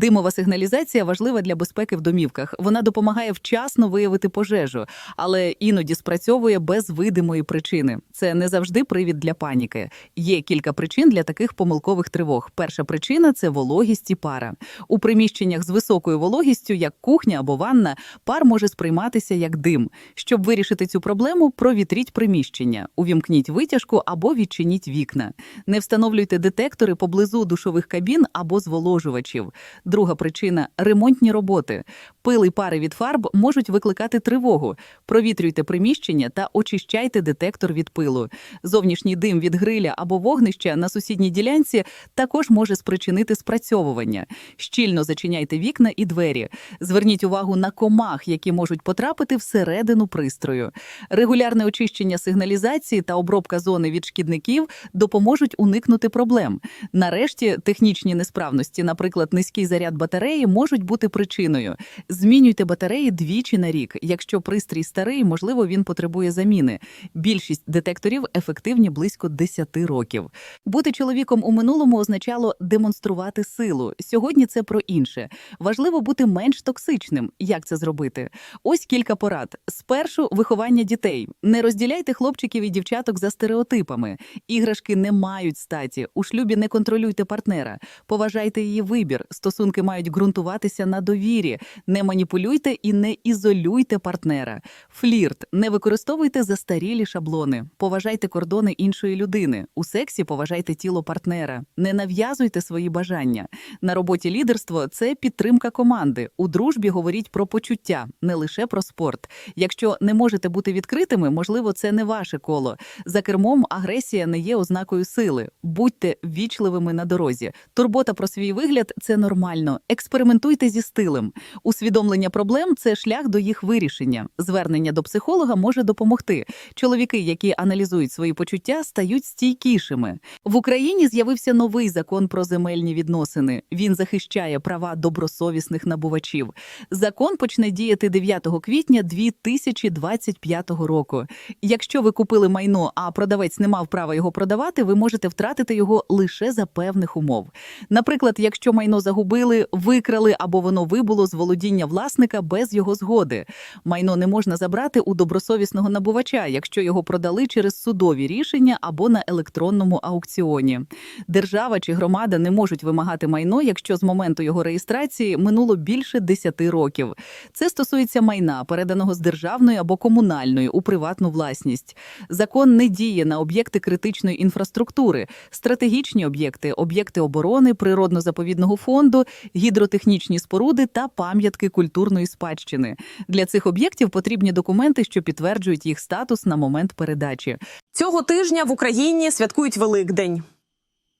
Димова сигналізація важлива для безпеки в домівках. Вона допомагає вчасно виявити пожежу, але іноді спрацьовує без видимої причини. Це не завжди привід для паніки. Є кілька причин для таких помилкових тривог. Перша причина це вологість і пара. У приміщеннях з високою вологістю, як кухня або ванна, пар може сприйматися як дим. Щоб вирішити цю проблему, провітріть приміщення, увімкніть витяжку або відчиніть вікна. Не встановлюйте детектори поблизу душових кабін або зволожувачів. Друга причина ремонтні роботи. Пил і пари від фарб можуть викликати тривогу. Провітрюйте приміщення та очищайте детектор від пилу. Зовнішній дим від гриля або вогнища на сусідній ділянці також може спричинити спрацьовування. Щільно зачиняйте вікна і двері. Зверніть увагу на комах, які можуть потрапити всередину пристрою. Регулярне очищення сигналізації та обробка зони від шкідників допоможуть уникнути проблем. Нарешті, технічні несправності, наприклад, низький заряд батареї, можуть бути причиною. Змінюйте батареї двічі на рік. Якщо пристрій старий, можливо, він потребує заміни. Більшість детекторів ефективні близько 10 років. Бути чоловіком у минулому означало демонструвати силу. Сьогодні це про інше. Важливо бути менш токсичним. Як це зробити? Ось кілька порад. Спершу виховання дітей. Не розділяйте хлопчиків і дівчаток за стереотипами. Іграшки не мають статі. У шлюбі не контролюйте партнера. Поважайте її вибір. Стосунки мають ґрунтуватися на довірі. Не маніпулюйте і не ізолюйте партнера. Флірт. Не використовуйте застарілі шаблони. Поважайте кордони іншої людини. У сексі поважайте тіло партнера. Не нав'язуйте свої бажання. На роботі лідерство це підтримка команди. У дружбі говоріть про почуття, не лише про спорт. Якщо не можете бути відкритими, можливо, це не ваше коло. За кермом агресія не є ознакою сили. Будьте вічливими на дорозі. Турбота про свій вигляд це нормально. Експериментуйте зі стилем. Усвідомлення проблем це шлях до їх вирішення. Звернення до психолога може допомогти. Чоловіки, які аналізують свої почуття, стають стійкішими. В Україні з'явився новий закон про земельні відносини. Він захищає права добросовісних набувачів. Закон почне діяти 9 квітня 2025 року. Якщо ви купили майно, а продавець не мав права його продавати, ви можете втратити його лише за певних умов. Наприклад, якщо майно загубили, викрали або воно вибуло з володіння власника без його згоди. Майно не можна забрати у добросовісного набувача, якщо його продали через судові рішення або на електронному аукціоні. Держава чи громада не можуть вимагати майно, якщо з моменту його реєстрації минуло більше 10 років. Це стосується майна, переданого з державної або комунальної у приватну власність. Закон не діє на об'єкти критичної інфраструктури, стратегічні об'єкти, об'єкти оборони, природно-заповідного фонду, гідротехнічні споруди та пам'ятки культурної спадщини. Для цих об'єктів потрібні документи, що підтверджують їх статус на момент передачі. Цього тижня в Україні святкують Великдень.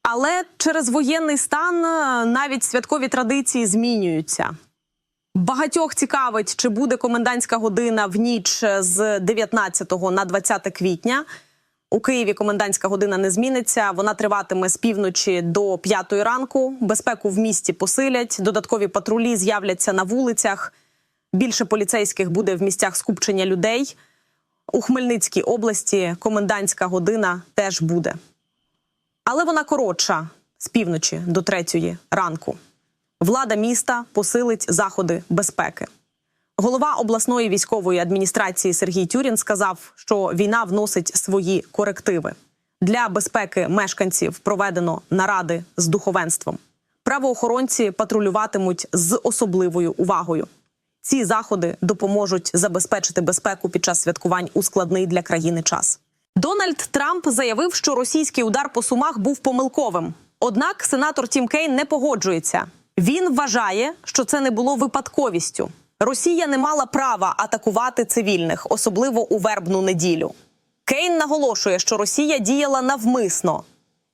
Але через воєнний стан е, навіть святкові традиції змінюються. Багатьох цікавить, чи буде комендантська година в ніч з 19 на 20 квітня. У Києві комендантська година не зміниться. Вона триватиме з півночі до 5 ранку. Безпеку в місті посилять. Додаткові патрулі з'являться на вулицях. Більше поліцейських буде в місцях скупчення людей. У Хмельницькій області комендантська година теж буде. Але вона коротша з півночі до третьої ранку. Влада міста посилить заходи безпеки. Голова обласної військової адміністрації Сергій Тюрін сказав, що війна вносить свої корективи. Для безпеки мешканців проведено наради з духовенством. Правоохоронці патрулюватимуть з особливою увагою. Ці заходи допоможуть забезпечити безпеку під час святкувань у складний для країни час. Дональд Трамп заявив, що російський удар по сумах був помилковим. Однак сенатор Тім Кейн не погоджується. Він вважає, що це не було випадковістю. Росія не мала права атакувати цивільних, особливо у вербну неділю. Кейн наголошує, що Росія діяла навмисно.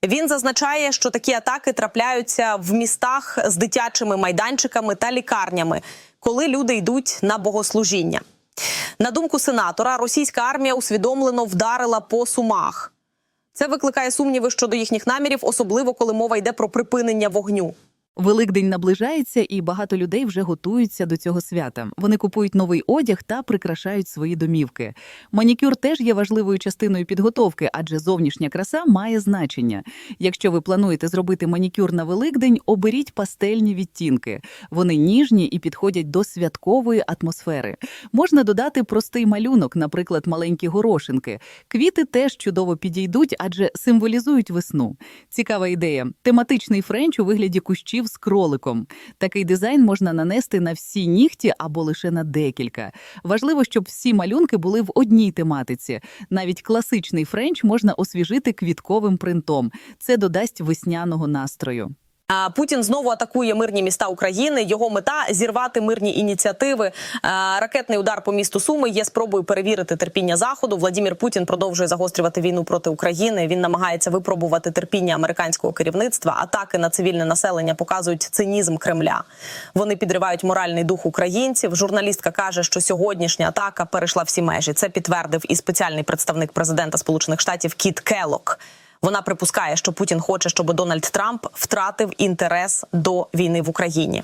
Він зазначає, що такі атаки трапляються в містах з дитячими майданчиками та лікарнями, коли люди йдуть на богослужіння. На думку сенатора, російська армія усвідомлено вдарила по сумах. Це викликає сумніви щодо їхніх намірів, особливо коли мова йде про припинення вогню. Великдень наближається, і багато людей вже готуються до цього свята. Вони купують новий одяг та прикрашають свої домівки. Манікюр теж є важливою частиною підготовки, адже зовнішня краса має значення. Якщо ви плануєте зробити манікюр на Великдень, оберіть пастельні відтінки. Вони ніжні і підходять до святкової атмосфери. Можна додати простий малюнок, наприклад, маленькі горошинки. Квіти теж чудово підійдуть, адже символізують весну. Цікава ідея: тематичний френч у вигляді кущів з кроликом. Такий дизайн можна нанести на всі нігті або лише на декілька. Важливо, щоб всі малюнки були в одній тематиці. Навіть класичний френч можна освіжити квітковим принтом. Це додасть весняного настрою. Путін знову атакує мирні міста України. Його мета зірвати мирні ініціативи. Ракетний удар по місту Суми є спробою перевірити терпіння заходу. Владімір Путін продовжує загострювати війну проти України. Він намагається випробувати терпіння американського керівництва. Атаки на цивільне населення показують цинізм Кремля. Вони підривають моральний дух українців. Журналістка каже, що сьогоднішня атака перейшла всі межі. Це підтвердив і спеціальний представник президента Сполучених Штатів Кіт Келлок. Вона припускає, що Путін хоче, щоб Дональд Трамп втратив інтерес до війни в Україні.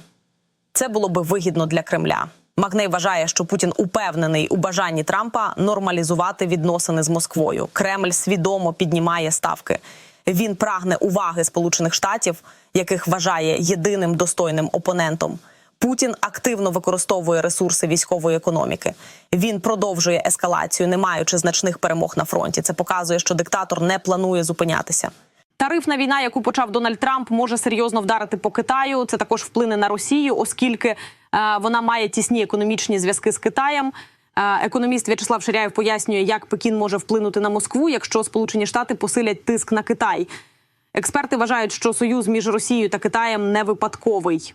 Це було би вигідно для Кремля. Магней вважає, що Путін упевнений у бажанні Трампа нормалізувати відносини з Москвою. Кремль свідомо піднімає ставки. Він прагне уваги Сполучених Штатів, яких вважає єдиним достойним опонентом. Путін активно використовує ресурси військової економіки. Він продовжує ескалацію, не маючи значних перемог на фронті. Це показує, що диктатор не планує зупинятися. Тарифна війна, яку почав Дональд Трамп, може серйозно вдарити по Китаю. Це також вплине на Росію, оскільки е, вона має тісні економічні зв'язки з Китаєм. Е, економіст В'ячеслав Ширяєв пояснює, як Пекін може вплинути на Москву, якщо Сполучені Штати посилять тиск на Китай. Експерти вважають, що союз між Росією та Китаєм не випадковий.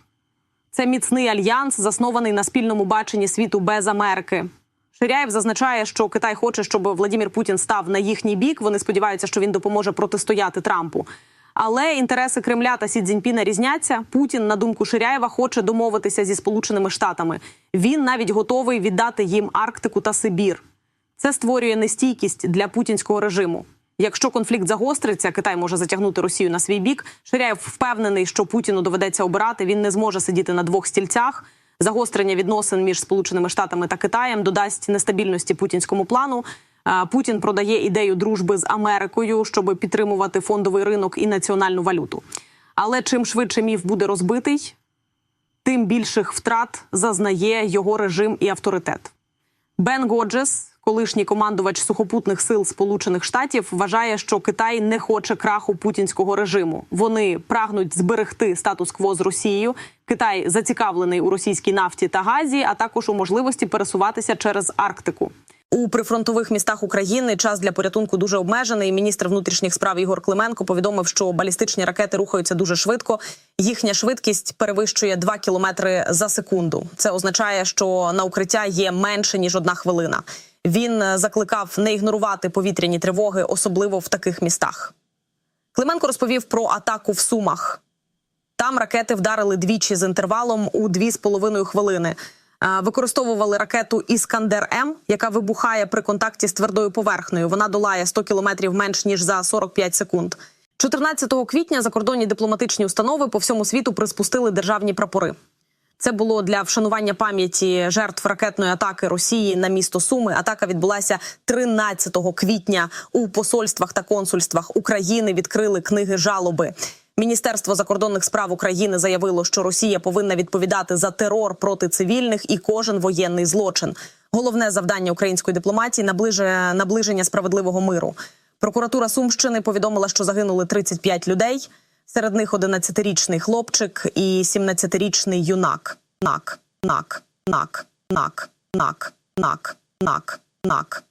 Це міцний альянс, заснований на спільному баченні світу без Америки. Ширяєв зазначає, що Китай хоче, щоб Владімір Путін став на їхній бік. Вони сподіваються, що він допоможе протистояти Трампу. Але інтереси Кремля та Сі Цзіньпіна різняться. Путін, на думку Ширяєва, хоче домовитися зі Сполученими Штатами. Він навіть готовий віддати їм Арктику та Сибір. Це створює нестійкість для путінського режиму. Якщо конфлікт загостриться, Китай може затягнути Росію на свій бік. Ширяєв впевнений, що Путіну доведеться обирати. Він не зможе сидіти на двох стільцях. Загострення відносин між Сполученими Штатами та Китаєм додасть нестабільності путінському плану. Е, Путін продає ідею дружби з Америкою, щоб підтримувати фондовий ринок і національну валюту. Але чим швидше міф буде розбитий, тим більших втрат зазнає його режим і авторитет. Бен Годжес, колишній командувач сухопутних сил Сполучених Штатів, вважає, що Китай не хоче краху путінського режиму. Вони прагнуть зберегти статус-кво з Росією. Китай зацікавлений у російській нафті та газі, а також у можливості пересуватися через Арктику. У прифронтових містах України час для порятунку дуже обмежений. Міністр внутрішніх справ Ігор Клименко повідомив, що балістичні ракети рухаються дуже швидко. Їхня швидкість перевищує 2 кілометри за секунду. Це означає, що на укриття є менше ніж одна хвилина. Він е, закликав не ігнорувати повітряні тривоги, особливо в таких містах. Клименко розповів про атаку в Сумах. Там ракети вдарили двічі з інтервалом у 2,5 хвилини. Е, Використовували ракету Іскандер М, яка вибухає при контакті з твердою поверхнею. Вона долає 100 кілометрів менш ніж за 45 секунд. 14 квітня закордонні дипломатичні установи по всьому світу приспустили державні прапори. Це було для вшанування пам'яті жертв ракетної атаки Росії на місто Суми. Атака відбулася 13 квітня. У посольствах та консульствах України відкрили книги жалоби. Міністерство закордонних справ України заявило, що Росія повинна відповідати за терор проти цивільних і кожен воєнний злочин. Головне завдання української дипломатії наближує наближення справедливого миру. Прокуратура Сумщини повідомила, що загинули 35 людей. Серед них 11-річний хлопчик і 17-річний юнак. Нак, нак, нак, нак, нак, нак, нак, нак.